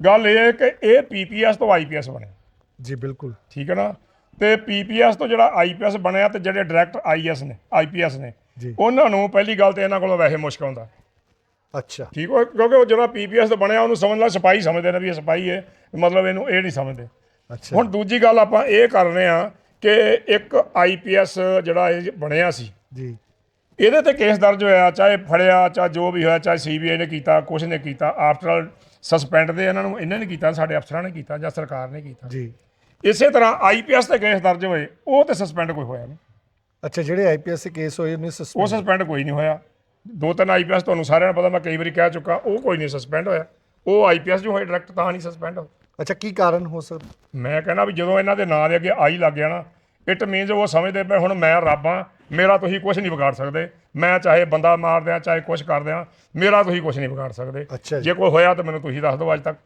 ਗੱਲ ਇਹ ਹੈ ਕਿ ਇਹ ਪੀਪੀਐਸ ਤੋਂ ਆਈਪੀਐਸ ਬਣਿਆ ਜੀ ਬਿਲਕੁਲ। ਠੀਕ ਹੈ ਨਾ? ਤੇ ਪੀਪੀਐਸ ਤੋਂ ਜਿਹੜਾ ਆਈਪੀਐਸ ਬਣਿਆ ਤੇ ਜਿਹੜੇ ਡਾਇਰੈਕਟ ਆਈਐਸ ਨੇ ਆਈਪੀਐਸ ਨੇ ਜੀ। ਉਹਨਾਂ ਨੂੰ ਪਹਿਲੀ ਗੱਲ ਤੇ ਇਹਨਾਂ ਕੋਲੋਂ ਵੈਸੇ ਮੁਸ਼ਕ ਆਉਂਦਾ। ਅੱਛਾ। ਠੀਕ ਹੋ? ਕਿਉਂਕਿ ਉਹ ਜਿਹੜਾ ਪੀਪੀਐਸ ਤੋਂ ਬਣਿਆ ਉਹਨੂੰ ਸਮਝ ਲਾ ਸਿਪਾਹੀ ਸਮਝਦੇ ਨੇ ਵੀ ਇਹ ਸਿਪਾਹੀ ਹੈ ਮਤਲਬ ਇਹਨੂੰ ਇਹ ਨਹੀਂ ਸਮਝਦੇ। ਅੱਛਾ। ਹੁਣ ਦੂਜੀ ਗੱਲ ਆਪਾਂ ਇਹ ਕਰ ਰਹੇ ਆ ਕਿ ਇੱਕ ਆਈਪੀਐਸ ਜਿਹੜਾ ਇਹ ਬਣਿਆ ਸੀ। ਜੀ। ਇਹਦੇ ਤੇ ਕੇਸ ਦਰਜ ਹੋਇਆ ਚਾਹੇ ਫੜਿਆ ਚਾਹੇ ਜੋ ਵੀ ਹੋਇਆ ਚਾਹੇ ਸੀਬੀਆਈ ਨੇ ਕੀਤਾ ਕੁਛ ਨੇ ਕੀਤਾ ਆਫਟਰ ਆਲ ਸਸਪੈਂਡ ਦੇ ਇਹਨਾਂ ਨੂੰ ਇਹਨਾਂ ਨੇ ਕੀਤਾ ਸਾਡੇ ਅਫਸਰਾਂ ਨੇ ਕੀਤਾ ਜਾਂ ਸਰਕਾਰ ਨੇ ਕੀਤਾ। ਜੀ। ਇਸੇ ਤਰ੍ਹਾਂ ਆਈਪੀਐਸ ਤੇ ਕੇਸ ਦਰਜ ਹੋਏ ਉਹ ਤੇ ਸਸਪੈਂਡ ਕੋਈ ਹੋਇਆ ਨਹੀਂ। ਅੱਛਾ ਜਿਹੜੇ ਆਈਪੀਐਸ ਦੇ ਕੇਸ ਹੋਏ ਉਹਨੇ ਉਹ ਸਸਪੈਂਡ ਸਸਪੈਂਡ ਕੋਈ ਨਹੀਂ ਹੋਇਆ। ਦੋ ਤਿੰਨ ਆਈਪੀਐਸ ਤੁਹਾਨੂੰ ਸਾਰਿਆਂ ਨੂੰ ਪਤਾ ਮੈਂ ਕਈ ਵਾਰੀ ਕਹਿ ਚੁੱਕਾ ਉਹ ਕੋਈ ਨਹੀਂ ਸਸਪੈਂਡ ਹੋਇਆ। ਉਹ ਆਈਪੀਐਸ ਜੋ ਹੋਏ ਡਾਇਰੈਕਟ ਤਾਂ ਨਹੀਂ ਸਸਪੈਂਡ ਹੋਏ। ਅੱਛਾ ਕੀ ਕਾਰਨ ਹੋ ਸਕਦਾ? ਮੈਂ ਕਹਿੰਦਾ ਵੀ ਜਦੋਂ ਇਹਨਾਂ ਦੇ ਨਾਂ ਦੇ ਅੱਗੇ ਆਈ ਲੱਗ ਗਿਆ ਨਾ ਇਟ ਮੀਨਸ ਉਹ ਸਮਝਦੇ ਪਏ ਹੁਣ ਮੈਂ ਰੱਬ ਹਾਂ ਮੇਰਾ ਤੁਸੀਂ ਕੁਝ ਨਹੀਂ ਵਿਗਾੜ ਸਕਦੇ। ਮੈਂ ਚਾਹੇ ਬੰਦਾ ਮਾਰ ਦਿਆਂ ਚਾਹੇ ਕੁਝ ਕਰ ਦਿਆਂ ਮੇਰਾ ਤੁਸੀਂ ਕੁਝ ਨਹੀਂ ਵਿਗਾੜ ਸਕਦੇ। ਅੱਛਾ ਜੀ। ਜੇ ਕੋਈ ਹੋਇਆ ਤਾਂ ਮੈਨੂੰ ਤੁਸੀਂ ਦੱਸ ਦਿਓ ਅੱਜ ਤੱਕ।